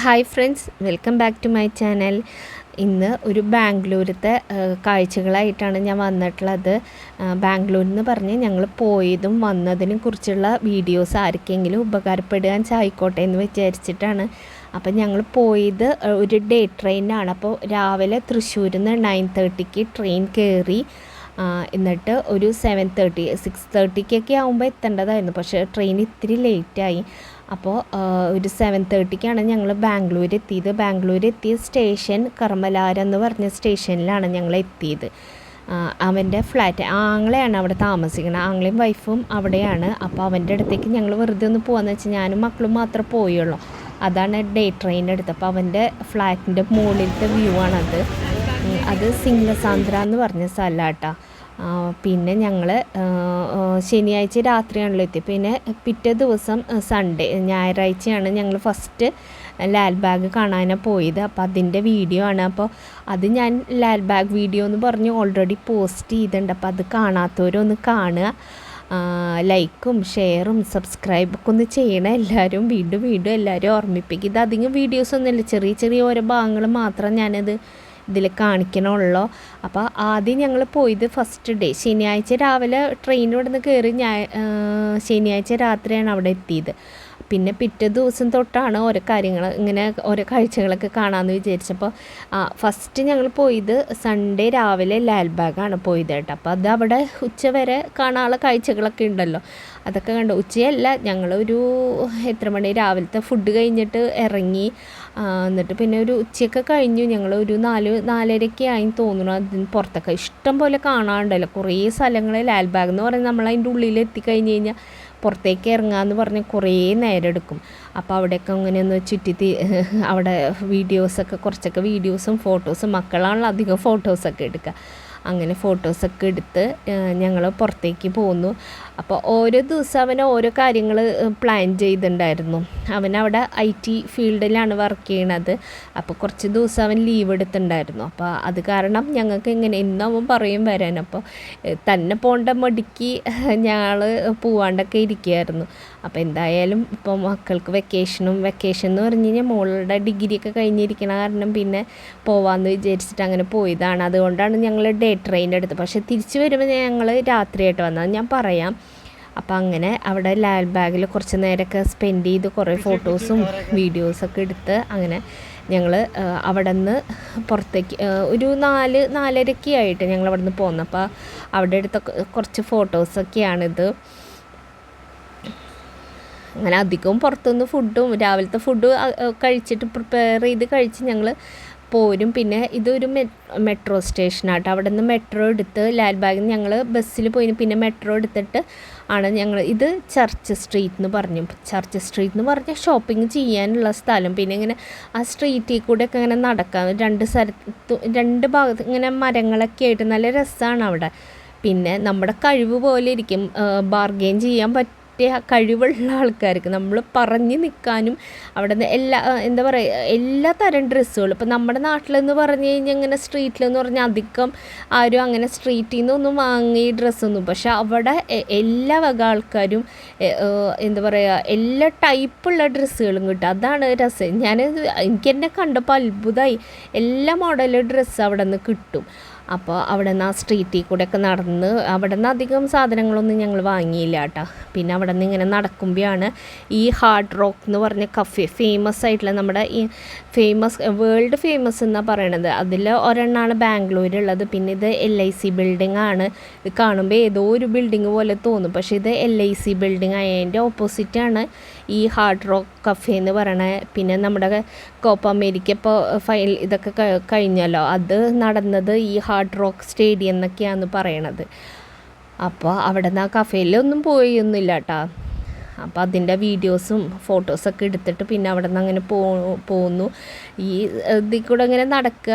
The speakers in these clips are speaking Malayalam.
Hi friends welcome back to my channel ഇന്ന് ഒരു ബാംഗ്ലൂരത്തെ കാഴ്ചകളായിട്ടാണ് ഞാൻ വന്നിട്ടുള്ളത്. ബാംഗ്ലൂരിൽ നിന്ന് പറഞ്ഞ് ഞങ്ങൾ പോയതും വന്നതിനെ കുറിച്ചുള്ള വീഡിയോസ് ആർക്കെങ്കിലും ഉപകാരപ്പെടുകയാൻ ആയിക്കോട്ടെ എന്ന് വിചാരിച്ചിട്ടാണ്. അപ്പം ഞങ്ങൾ പോയത് ഒരു ഡേ ട്രെയിനാണ്. അപ്പോൾ രാവിലെ തൃശ്ശൂരിൽ നിന്ന് നയൻ തേർട്ടിക്ക് ട്രെയിൻ കയറി എന്നിട്ട് ഒരു സെവൻ തേർട്ടി സിക്സ് തേർട്ടിക്കൊക്കെ ആകുമ്പോൾ എത്തേണ്ടതായിരുന്നു. പക്ഷേ ട്രെയിൻ ഇത്തിരി ലേറ്റായി അപ്പോൾ ഒരു സെവൻ തേർട്ടിക്കാണ് ഞങ്ങൾ ബാംഗ്ലൂർ എത്തിയത് ബാംഗ്ലൂർ എത്തിയ സ്റ്റേഷൻ കർമ്മലാര എന്ന് പറഞ്ഞ സ്റ്റേഷനിലാണ് ഞങ്ങൾ എത്തിയത്. അവന്റെ ഫ്ലാറ്റ് ആങ്ങളെയാണ് അവിടെ താമസിക്കുന്നത് ആങ്ങളെയും വൈഫും അവിടെയാണ്. അപ്പോൾ അവന്റെ അടുത്തേക്ക് ഞങ്ങൾ വെറുതെ ഒന്ന് പോകാമെന്ന് വെച്ചാൽ ഞാനും മക്കളും മാത്രമേ പോയുള്ളൂ. അതാണ് ഡേ ട്രെയിൻ എടുത്തത്. അപ്പോൾ അവന്റെ ഫ്ലാറ്റിന്റെ മുകളിലത്തെ വ്യൂ ആണത്. അത് സിംഗസാന്ദ്ര എന്ന് പറഞ്ഞ സ്ഥലമാട്ടോ പിന്നെ ഞങ്ങൾ ശനിയാഴ്ച രാത്രിയാണല്ലോ എത്തി പിന്നെ പിറ്റേ ദിവസം സൺഡേ ഞായറാഴ്ചയാണ് ഞങ്ങൾ ഫസ്റ്റ് ലാൽ ബാഗ് കാണാനാണ് പോയത്. അപ്പോൾ അതിന്റെ വീഡിയോ ആണ്. അപ്പോൾ അത് ഞാൻ ലാൽ ബാഗ് വീഡിയോ എന്ന് പറഞ്ഞ് ഓൾറെഡി പോസ്റ്റ് ചെയ്തിട്ടുണ്ട്. അപ്പോൾ അത് കാണാത്തവരൊന്ന് കാണുക. ലൈക്കും ഷെയറും സബ്സ്ക്രൈബൊക്കെ ഒന്ന് ചെയ്യണം. എല്ലാവരും വീണ്ടും വീണ്ടും എല്ലാവരും ഓർമ്മിപ്പിക്കും ഇത് അധികം വീഡിയോസൊന്നുമില്ല ചെറിയ ചെറിയ ഓരോ ഭാഗങ്ങൾ മാത്രം ഞാനത് ഇതിൽ കാണിക്കണുള്ളൂ. അപ്പോൾ ആദ്യം ഞങ്ങൾ പോയത് ഫസ്റ്റ് ഡേ ശനിയാഴ്ച രാവിലെ ട്രെയിൻ ഇവിടെ നിന്ന് കയറി ഞാ ശനിയാഴ്ച രാത്രിയാണ് അവിടെ എത്തിയത്. പിന്നെ പിറ്റേ ദിവസം തൊട്ടാണ് ഓരോ കാര്യങ്ങൾ ഇങ്ങനെ ഓരോ കാഴ്ചകളൊക്കെ കാണാമെന്ന് വിചാരിച്ചപ്പോൾ ഫസ്റ്റ് ഞങ്ങൾ പോയത് സൺഡേ രാവിലെ ലാൽബാഗാണ് പോയത് കേട്ടോ. അപ്പോൾ അത് അവിടെ ഉച്ച വരെ കാണാനുള്ള കാഴ്ചകളൊക്കെ ഉണ്ടല്ലോ. അതൊക്കെ കണ്ടു. ഉച്ചയല്ല ഞങ്ങളൊരു എത്ര മണി രാവിലത്തെ ഫുഡ് കഴിഞ്ഞിട്ട് ഇറങ്ങി. എന്നിട്ട് പിന്നെ ഒരു ഉച്ചയൊക്കെ കഴിഞ്ഞു. ഞങ്ങൾ ഒരു നാല് നാലരയ്ക്ക് ആയി തോന്നുന്നു. അതിന് പുറത്തൊക്കെ ഇഷ്ടം പോലെ കാണാനുണ്ടല്ലോ. കുറേ സ്ഥലങ്ങൾ ലാൽബാഗ് എന്ന് പറയുന്നത് നമ്മൾ അതിന്റെ ഉള്ളിൽ എത്തിക്കഴിഞ്ഞ് കഴിഞ്ഞാൽ പുറത്തേക്ക് ഇറങ്ങാമെന്ന് പറഞ്ഞ് കുറേ നേരം എടുക്കും. അപ്പോൾ അവിടെയൊക്കെ അങ്ങനെ ഒന്ന് ചുറ്റി അവിടെ വീഡിയോസൊക്കെ കുറച്ചൊക്കെ വീഡിയോസും ഫോട്ടോസും മക്കളാണല്ലോ അധികം ഫോട്ടോസൊക്കെ എടുക്കുക. അങ്ങനെ ഫോട്ടോസൊക്കെ എടുത്ത് ഞങ്ങൾ പുറത്തേക്ക് പോന്നു. അപ്പോൾ ഓരോ ദിവസം അവൻ ഓരോ കാര്യങ്ങൾ പ്ലാൻ ചെയ്തിട്ടുണ്ടായിരുന്നു അവൻ അവിടെ ഐ ടി ഫീൽഡിലാണ് വർക്ക് ചെയ്യണത്. അപ്പോൾ കുറച്ച് ദിവസം അവൻ ലീവ് എടുത്തിട്ടുണ്ടായിരുന്നു അപ്പോൾ അത് കാരണം ഞങ്ങൾക്ക് ഇങ്ങനെ ഇന്ന് അവൻ പറയും വരാൻ. അപ്പോൾ തന്നെ പോകേണ്ട മടിക്ക് ഞങ്ങൾ പോവാണ്ടൊക്കെ ഇരിക്കുകയായിരുന്നു അപ്പോൾ എന്തായാലും ഇപ്പോൾ മക്കൾക്ക് വെക്കേഷനും വെക്കേഷൻ എന്ന് പറഞ്ഞു കഴിഞ്ഞാൽ മോളുടെ ഡിഗ്രിയൊക്കെ കഴിഞ്ഞിരിക്കണ കാരണം പിന്നെ പോവാമെന്ന് വിചാരിച്ചിട്ട് അങ്ങനെ പോയതാണ്. അതുകൊണ്ടാണ് ഞങ്ങൾ ഡേ ട്രെയിൻ എടുത്തത് പക്ഷേ തിരിച്ചു വരുമ്പോൾ ഞങ്ങൾ രാത്രിയായിട്ട് വന്നത് ഞാൻ പറയാം. അപ്പോൾ അങ്ങനെ അവിടെ ലാൽ ബാഗിൽ കുറച്ച് നേരമൊക്കെ സ്പെൻഡ് ചെയ്ത് കുറേ ഫോട്ടോസും വീഡിയോസൊക്കെ എടുത്ത് അങ്ങനെ ഞങ്ങൾ അവിടെ നിന്ന് പുറത്തേക്ക് ഒരു നാല് നാലരയ്ക്ക് ആയിട്ട് ഞങ്ങൾ അവിടെ നിന്ന് പോകുന്നത് അപ്പോൾ അവിടെ എടുത്ത കുറച്ച് ഫോട്ടോസൊക്കെയാണിത് അങ്ങനെ അധികവും പുറത്തുനിന്ന് ഫുഡും രാവിലത്തെ ഫുഡ് കഴിച്ചിട്ട് പ്രിപ്പയർ ചെയ്ത് കഴിച്ച് ഞങ്ങൾ പോരും. പിന്നെ ഇതൊരു മെട്രോ സ്റ്റേഷനാട്ടോ അവിടെ നിന്ന് മെട്രോ എടുത്ത് ലാൽബാഗിൽ നിന്ന് ഞങ്ങൾ ബസ്സിൽ പോയി പിന്നെ മെട്രോ എടുത്തിട്ട് ആണ് ഞങ്ങൾ ഇത് ചർച്ച് സ്ട്രീറ്റ് എന്ന് പറഞ്ഞു. ചർച്ച് സ്ട്രീറ്റ് എന്ന് പറഞ്ഞാൽ ഷോപ്പിംഗ് ചെയ്യാനുള്ള സ്ഥലം. പിന്നെ ഇങ്ങനെ ആ സ്ട്രീറ്റിൽ കൂടെ ഒക്കെ ഇങ്ങനെ നടക്കാം രണ്ട് സ്ഥലത്ത് രണ്ട് ഭാഗത്ത് ഇങ്ങനെ മരങ്ങളൊക്കെ ആയിട്ട് നല്ല രസമാണ് അവിടെ. പിന്നെ നമ്മുടെ കഴിവ് പോലെ ഇരിക്കും. ബാർഗെയിൻ ചെയ്യാൻ പറ്റും പറ്റിയ കഴിവുള്ള ആൾക്കാർക്ക് നമ്മൾ പറഞ്ഞു നിൽക്കാനും അവിടെ നിന്ന് എല്ലാ എന്താ പറയുക എല്ലാ തരം ഡ്രസ്സുകളും. ഇപ്പം നമ്മുടെ നാട്ടിലെന്ന് പറഞ്ഞു കഴിഞ്ഞാൽ ഇങ്ങനെ സ്ട്രീറ്റിലെന്ന് പറഞ്ഞാൽ അധികം ആരും അങ്ങനെ സ്ട്രീറ്റിൽ നിന്നൊന്നും വാങ്ങി ഡ്രസ്സൊന്നും. പക്ഷെ അവിടെ എല്ലാ വക ആൾക്കാരും എന്താ പറയുക എല്ലാ ടൈപ്പുള്ള ഡ്രസ്സുകളും കിട്ടും. അതാണ് രസം. ഞാൻ എനിക്ക് എന്നെ കണ്ടപ്പോൾ അത്ഭുതമായി എല്ലാ മോഡലും ഡ്രസ്സ് അവിടെ നിന്ന് കിട്ടും. അപ്പോൾ അവിടെ നിന്ന് ആ സ്ട്രീറ്റിൽ കൂടെയൊക്കെ നടന്ന് അവിടെ നിന്ന് അധികം സാധനങ്ങളൊന്നും ഞങ്ങൾ വാങ്ങിയില്ല കേട്ടോ. പിന്നെ അവിടെ നിന്ന് ഇങ്ങനെ നടക്കുമ്പോഴാണ് ഈ ഹാർഡ് റോക്ക് എന്ന് പറഞ്ഞ കഫേ ഫേമസ് ആയിട്ടുള്ള നമ്മുടെ ഈ ഫേമസ് വേൾഡ് ഫേമസ് എന്നാണ് പറയണത്. അതിൽ ഒരെണ്ണമാണ് ബാംഗ്ലൂരുള്ളത്. പിന്നെ ഇത് എൽ ഐ സി ബിൽഡിംഗ് ആണ്. ഇത് കാണുമ്പോൾ ഏതോ ഒരു ബിൽഡിംഗ് പോലെ തോന്നും. പക്ഷേ ഇത് എൽ ഐ സി ബിൽഡിംഗ് അതിന്റെ ഓപ്പോസിറ്റാണ് ഈ ഹാർഡ് റോക്ക് കഫേ എന്ന് പറയണത് പിന്നെ നമ്മുടെ കോപ്പ അമേരിക്ക ഇപ്പോൾ ഫൈൽ ഇതൊക്കെ കഴിഞ്ഞല്ലോ. അത് നടന്നത് ഈ ഹാർഡ് റോക്ക് സ്റ്റേഡിയം എന്നൊക്കെയാണ് പറയണത്. അപ്പോൾ അവിടെ നിന്ന് ആ കഫേയിലൊന്നും പോയൊന്നുമില്ല കേട്ടോ അപ്പോൾ അതിന്റെ വീഡിയോസും ഫോട്ടോസൊക്കെ എടുത്തിട്ട് പിന്നെ അവിടെ നിന്ന് അങ്ങനെ പോ പോന്നു. ഈ ഇതിൽ കൂടെ ഇങ്ങനെ നടക്കുക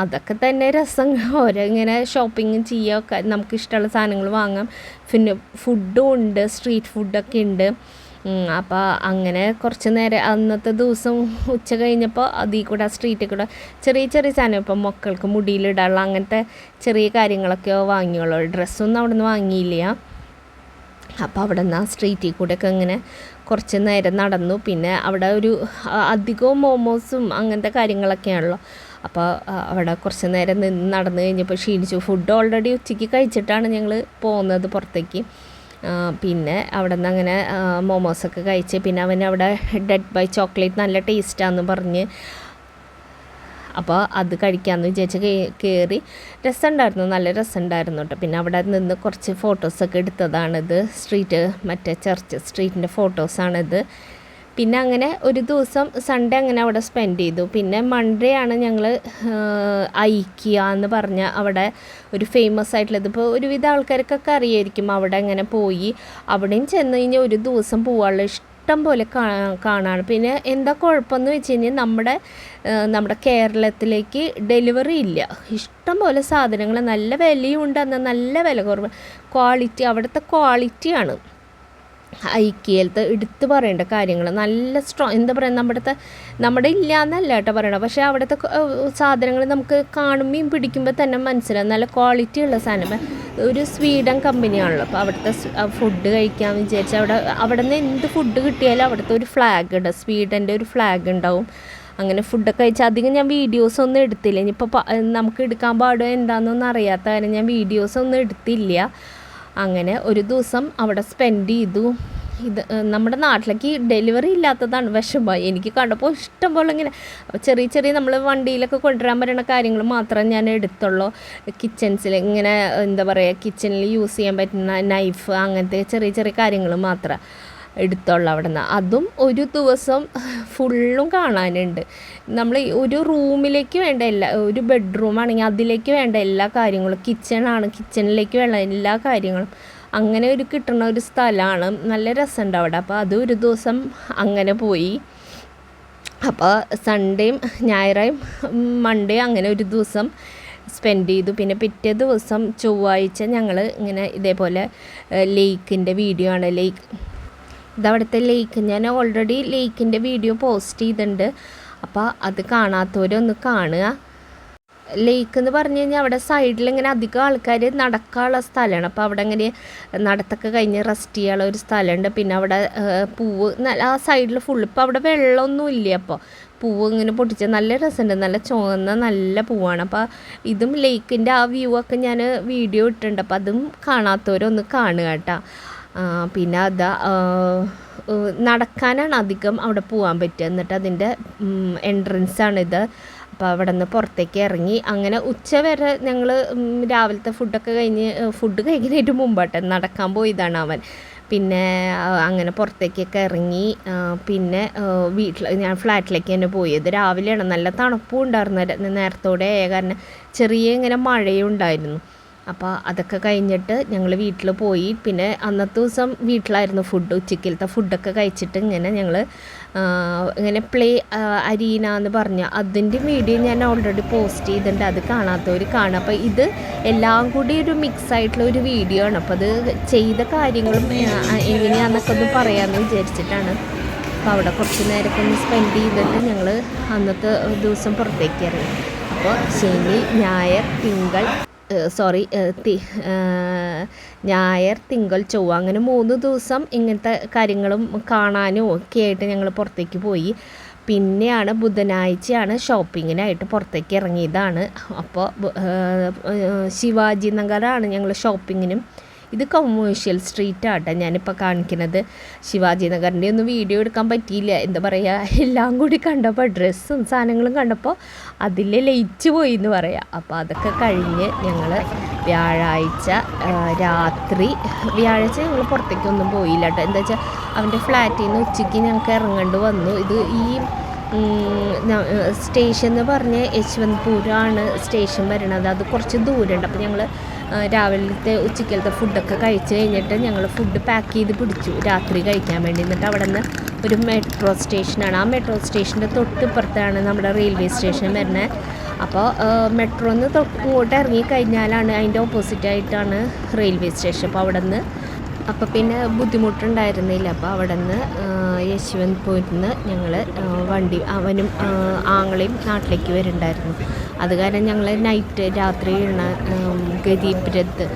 അതൊക്കെ തന്നെ രസം. ഓരോങ്ങനെ ഷോപ്പിംഗ് ചെയ്യുക നമുക്ക് ഇഷ്ടമുള്ള സാധനങ്ങൾ വാങ്ങാം. പിന്നെ ഫുഡും ഉണ്ട് സ്ട്രീറ്റ് ഫുഡൊക്കെ ഉണ്ട്. അപ്പോൾ അങ്ങനെ കുറച്ച് നേരം അന്നത്തെ ദിവസം ഉച്ച കഴിഞ്ഞപ്പോൾ അതിൽ കൂടെ ആ സ്ട്രീറ്റിൽ കൂടെ ചെറിയ ചെറിയ സാധനം ഇപ്പം മക്കൾക്ക് മുടിയിലിടാനുള്ള അങ്ങനത്തെ ചെറിയ കാര്യങ്ങളൊക്കെയോ വാങ്ങിയുള്ളൂ. ഡ്രസ്സൊന്നും അവിടെ നിന്ന് വാങ്ങിയില്ല. അപ്പോൾ അവിടെ നിന്ന് ആ സ്ട്രീറ്റിൽ കൂടെയൊക്കെ ഇങ്ങനെ കുറച്ച് നേരം നടന്നു. പിന്നെ അവിടെ ഒരു അധികവും മോമോസും അങ്ങനത്തെ കാര്യങ്ങളൊക്കെയാണല്ലോ. അപ്പോൾ അവിടെ കുറച്ച് നേരം നിന്ന് നടന്നു കഴിഞ്ഞപ്പോൾ ക്ഷീണിച്ചു. ഫുഡ് ഓൾറെഡി ഉച്ചയ്ക്ക് കഴിച്ചിട്ടാണ് ഞങ്ങൾ പോകുന്നത് പുറത്തേക്ക്. പിന്നെ അവിടെ നിന്ന് അങ്ങനെ മോമോസൊക്കെ കഴിച്ച്. പിന്നെ അവൻ അവിടെ ഡെഡ് ബൈ ചോക്ലേറ്റ് നല്ല ടേസ്റ്റാന്ന് പറഞ്ഞ്. അപ്പോൾ അത് കഴിക്കാമെന്ന് വിചാരിച്ച് കയറി രസമുണ്ടായിരുന്നു നല്ല രസമുണ്ടായിരുന്നു കേട്ടോ പിന്നെ അവിടെ നിന്ന് കുറച്ച് ഫോട്ടോസൊക്കെ എടുത്തതാണിത്. സ്ട്രീറ്റ് മറ്റേ ചർച്ച് സ്ട്രീറ്റിന്റെ ഫോട്ടോസാണിത് പിന്നെ അങ്ങനെ ഒരു ദിവസം സൺഡേ അങ്ങനെ അവിടെ സ്പെൻഡ് ചെയ്തു. പിന്നെ മൺഡേ ആണ് ഞങ്ങൾ ഐക്കിയ എന്ന് പറഞ്ഞ അവിടെ ഒരു ഫേമസ് ആയിട്ടുള്ളത്. ഇപ്പോൾ ഒരുവിധ ആൾക്കാർക്കൊക്കെ അറിയായിരിക്കും അവിടെ അങ്ങനെ പോയി. അവിടെയും ചെന്ന് കഴിഞ്ഞാൽ ഒരു ദിവസം പോകാനുള്ള ഇഷ്ടം പോലെ കാണാണ്. പിന്നെ എന്താ കുഴപ്പമെന്ന് വെച്ച് കഴിഞ്ഞാൽ നമ്മുടെ നമ്മുടെ കേരളത്തിലേക്ക് ഡെലിവറി ഇല്ല. ഇഷ്ടം പോലെ സാധനങ്ങൾ നല്ല വിലയും ഉണ്ട് എന്നാൽ നല്ല വില കുറവ്. ക്വാളിറ്റി അവിടുത്തെ ക്വാളിറ്റിയാണ് ഐക്യയിലത്തെ എടുത്തു പറയേണ്ട കാര്യങ്ങൾ. നല്ല സ്ട്രോങ് എന്താ പറയുക നമ്മുടെ നമ്മുടെ ഇല്ല എന്നല്ല കേട്ടോ പറയണത്. പക്ഷേ അവിടുത്തെ സാധനങ്ങൾ നമുക്ക് കാണുമ്പോൾ പിടിക്കുമ്പോൾ തന്നെ മനസ്സിലാവും. നല്ല ക്വാളിറ്റി ഉള്ള സാധനം. ഒരു സ്വീഡൻ കമ്പനിയാണല്ലോ അപ്പോൾ അവിടുത്തെ ഫുഡ് കഴിക്കാൻ വിചാരിച്ച് അവിടെ അവിടെ നിന്ന് എന്ത് ഫുഡ് കിട്ടിയാലും അവിടുത്തെ ഒരു ഫ്ലാഗ് ഉണ്ട്. സ്വീഡന്റെ ഒരു ഫ്ലാഗ് ഉണ്ടാവും. അങ്ങനെ ഫുഡൊക്കെ കഴിച്ചാൽ അധികം ഞാൻ വീഡിയോസ് ഒന്നും എടുത്തില്ല. ഇനിയിപ്പോൾ നമുക്ക് എടുക്കാൻ പാടുമോ എന്താണെന്നൊന്നും അറിയാത്ത കാര്യം ഞാൻ വീഡിയോസ് ഒന്നും എടുത്തില്ല. അങ്ങനെ ഒരു ദിവസം അവിടെ സ്പെൻഡ് ചെയ്തു. ഇത് നമ്മുടെ നാട്ടിലേക്ക് ഡെലിവറി ഇല്ലാത്തതാണ് വിഷമം. എനിക്ക് കണ്ടപ്പോൾ ഇഷ്ടം പോലെ ഇങ്ങനെ ചെറിയ ചെറിയ നമ്മൾ വണ്ടിയിലൊക്കെ കൊണ്ടുവരാൻ പറ്റുന്ന കാര്യങ്ങൾ മാത്രം ഞാൻ എടുത്തുള്ളൂ. കിച്ചൺസിൽ ഇങ്ങനെ എന്താ പറയുക കിച്ചണിൽ യൂസ് ചെയ്യാൻ പറ്റുന്ന നൈഫ് അങ്ങനത്തെ ചെറിയ ചെറിയ കാര്യങ്ങൾ മാത്രം. എടുത്തുള്ളൂ അവിടെ നിന്ന് അതും ഒരു ദിവസം ഫുള്ളും കാണാനുണ്ട്. നമ്മൾ ഒരു റൂമിലേക്ക് വേണ്ട എല്ലാ ഒരു ബെഡ്റൂം ആണെങ്കിൽ അതിലേക്ക് വേണ്ട എല്ലാ കാര്യങ്ങളും കിച്ചണാണ് കിച്ചണിലേക്ക് വേണ്ട എല്ലാ കാര്യങ്ങളും. അങ്ങനെ ഒരു കിട്ടുന്ന ഒരു സ്ഥലമാണ്. നല്ല രസമുണ്ട് അവിടെ. അപ്പോൾ അത് ഒരു ദിവസം അങ്ങനെ പോയി. അപ്പോൾ സൺഡേയും ഞായറായും മൺഡേ അങ്ങനെ ഒരു ദിവസം സ്പെൻഡ് ചെയ്തു. പിന്നെ പിറ്റേ ദിവസം ചൊവ്വാഴ്ച ഞങ്ങൾ ഇങ്ങനെ ഇതേപോലെ ലേക്കിന്റെ വീഡിയോ ആണ്. ലേക്ക് ഇതവിടുത്തെ ലേക്ക് ഞാൻ ഓൾറെഡി ലേക്കിന്റെ വീഡിയോ പോസ്റ്റ് ചെയ്തിട്ടുണ്ട്. അപ്പോൾ അത് കാണാത്തവരൊന്ന് കാണുക. ലേക്ക് എന്ന് പറഞ്ഞു കഴിഞ്ഞാൽ അവിടെ സൈഡിൽ ഇങ്ങനെ അധികം ആൾക്കാർ നടക്കാനുള്ള സ്ഥലമാണ് അപ്പോൾ അവിടെ ഇങ്ങനെ നടത്തൊക്കെ കഴിഞ്ഞ് റെസ്റ്റ് ചെയ്യാനുള്ള ഒരു സ്ഥലമുണ്ട് പിന്നെ അവിടെ പൂവ് ആ സൈഡിൽ ഫുൾ ഇപ്പോൾ അവിടെ വെള്ളമൊന്നും ഇല്ല അപ്പോൾ പൂവ് ഇങ്ങനെ പൊട്ടിച്ച് നല്ല രസമുണ്ട് നല്ല ചുവന്ന നല്ല പൂവാണ്. അപ്പോൾ ഇതും ലേക്കിന്റെ ആ വ്യൂ ഒക്കെ ഞാൻ വീഡിയോ ഇട്ടിട്ടുണ്ട്. അപ്പോൾ അതും കാണാത്തവരൊന്ന് കാണുക കേട്ടോ. പിന്നെ അതാ നടക്കാനാണ് അധികം അവിടെ പോകാൻ പറ്റുക. എന്നിട്ട് അതിന്റെ എൻട്രൻസ് ആണിത്. അപ്പോൾ അവിടെ നിന്ന് പുറത്തേക്ക് ഇറങ്ങി. അങ്ങനെ ഉച്ച വരെ ഞങ്ങൾ രാവിലത്തെ ഫുഡൊക്കെ കഴിഞ്ഞ് ഫുഡ് കഴിക്കുന്നതിന് മുമ്പാട്ടെ നടക്കാൻ പോയതാണ് അവൻ. പിന്നെ അങ്ങനെ പുറത്തേക്കൊക്കെ ഇറങ്ങി. പിന്നെ വീട്ടിൽ ഞാൻ ഫ്ലാറ്റിലേക്ക് തന്നെ പോയത്. രാവിലെയാണ് നല്ല തണുപ്പും ഉണ്ടായിരുന്നു നേരത്തോടെ കാരണം ചെറിയ ഇങ്ങനെ മഴയും ഉണ്ടായിരുന്നു അപ്പോൾ അതൊക്കെ കഴിഞ്ഞിട്ട് ഞങ്ങൾ വീട്ടിൽ പോയി. പിന്നെ അന്നത്തെ ദിവസം വീട്ടിലായിരുന്നു ഫുഡ് ഉച്ചക്കലത്തെ ഫുഡൊക്കെ കഴിച്ചിട്ട് ഇങ്ങനെ ഞങ്ങൾ ഇങ്ങനെ പ്ലേ അരീന എന്ന് പറഞ്ഞ അതിന്റെ വീഡിയോ ഞാൻ ഓൾറെഡി പോസ്റ്റ് ചെയ്തിട്ടുണ്ട്. അത് കാണാത്തവർ കാണും. അപ്പോൾ ഇത് എല്ലാം കൂടി ഒരു മിക്സ് ആയിട്ടുള്ള ഒരു വീഡിയോ ആണ്. അപ്പോൾ അത് ചെയ്ത കാര്യങ്ങളും എങ്ങനെയാണെന്നൊക്കെ ഒന്ന് പറയാമെന്ന് വിചാരിച്ചിട്ടാണ്. അപ്പോൾ അവിടെ കുറച്ച് നേരമൊക്കെ ഒന്ന് സ്പെൻഡ് ചെയ്തിട്ട് ഞങ്ങൾ അന്നത്തെ ദിവസം പുറത്തേക്ക് ഇറങ്ങി. അപ്പോൾ ശനി ഞായർ തിങ്കൾ സോറി ഞായർ തിങ്കൾ ചൊവ്വ അങ്ങനെ മൂന്ന് ദിവസം ഇങ്ങനത്തെ കാര്യങ്ങളും കാണാനും ഒക്കെ ആയിട്ട് ഞങ്ങൾ പുറത്തേക്ക് പോയി. പിന്നെയാണ് ബുധനാഴ്ചയാണ് ഷോപ്പിങ്ങിനായിട്ട് പുറത്തേക്ക് ഇറങ്ങിയതാണ്. അപ്പോൾ ശിവാജി നഗറാണ് ഞങ്ങൾ ഷോപ്പിങ്ങിനും ഇത് കൊമേഴ്ഷ്യൽ സ്ട്രീറ്റ് ആട്ടെ ഞാനിപ്പോൾ കാണിക്കുന്നത്. ശിവാജി നഗറിന്റെ ഒന്നും വീഡിയോ എടുക്കാൻ പറ്റിയില്ല. എന്താ പറയുക എല്ലാം കൂടി കണ്ടപ്പോൾ ഡ്രസ്സും സാധനങ്ങളും കണ്ടപ്പോൾ അതിൽ ലയിച്ചു പോയി എന്ന് പറയാം. അപ്പോൾ അതൊക്കെ കഴിഞ്ഞ് ഞങ്ങൾ വ്യാഴാഴ്ച രാത്രി വ്യാഴാഴ്ച ഞങ്ങൾ പുറത്തേക്കൊന്നും പോയില്ല കേട്ടോ എന്താ വെച്ചാൽ അവന്റെ ഫ്ലാറ്റിൽ നിന്ന് ഉച്ചയ്ക്ക് ഞങ്ങൾക്ക് ഇറങ്ങേണ്ടി വന്നു. ഇത് ഈ സ്റ്റേഷൻ എന്ന് പറഞ്ഞ് യശ്വന്ത്പൂരാണ് സ്റ്റേഷൻ വരുന്നത് അത് കുറച്ച് ദൂരമുണ്ട് അപ്പോൾ ഞങ്ങൾ രാവിലത്തെ ഉച്ചക്കലത്തെ ഫുഡൊക്കെ കഴിച്ച് കഴിഞ്ഞിട്ട് ഞങ്ങൾ ഫുഡ് പാക്ക് ചെയ്ത് പിടിച്ചു. രാത്രി കഴിക്കാൻ വേണ്ടി. എന്നിട്ട് അവിടെ നിന്ന് ഒരു മെട്രോ സ്റ്റേഷനാണ്. ആ മെട്രോ സ്റ്റേഷന്റെ തൊട്ടിപ്പുറത്താണ് നമ്മുടെ റെയിൽവേ സ്റ്റേഷൻ വരുന്നത് അപ്പോൾ മെട്രോന്ന് ഇങ്ങോട്ട് ഇറങ്ങിക്കഴിഞ്ഞാലാണ് അതിന്റെ ഓപ്പോസിറ്റായിട്ടാണ് റെയിൽവേ സ്റ്റേഷൻ. അപ്പോൾ അവിടെ നിന്ന് അപ്പോൾ പിന്നെ ബുദ്ധിമുട്ടുണ്ടായിരുന്നില്ല. അപ്പോൾ അവിടെ നിന്ന് യശ്വന്ത്പൂരിൽ നിന്ന് ഞങ്ങൾ വണ്ടി അവനും ആങ്ങളെയും നാട്ടിലേക്ക് വരുന്നുണ്ടായിരുന്നു അത് കാരണം ഞങ്ങൾ നൈറ്റ് രാത്രിയാണ് ഗരീബ് രഥ്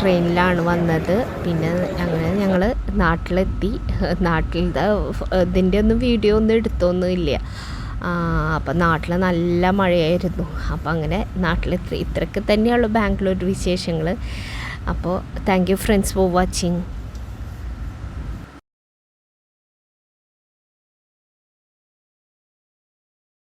ട്രെയിനിലാണ് വന്നത്. പിന്നെ അങ്ങനെ ഞങ്ങൾ നാട്ടിലെത്തി. നാട്ടിലത്തെ ഇതിന്റെ ഒന്നും വീഡിയോ ഒന്നും എടുത്തൊന്നുമില്ല. അപ്പം നാട്ടിൽ നല്ല മഴയായിരുന്നു. അപ്പം അങ്ങനെ നാട്ടിലെത്തി. ഇത്രയൊക്കെ തന്നെയുള്ളൂ ബാംഗ്ലൂർ വിശേഷങ്ങൾ അപ്പോൾ thank you friends for watching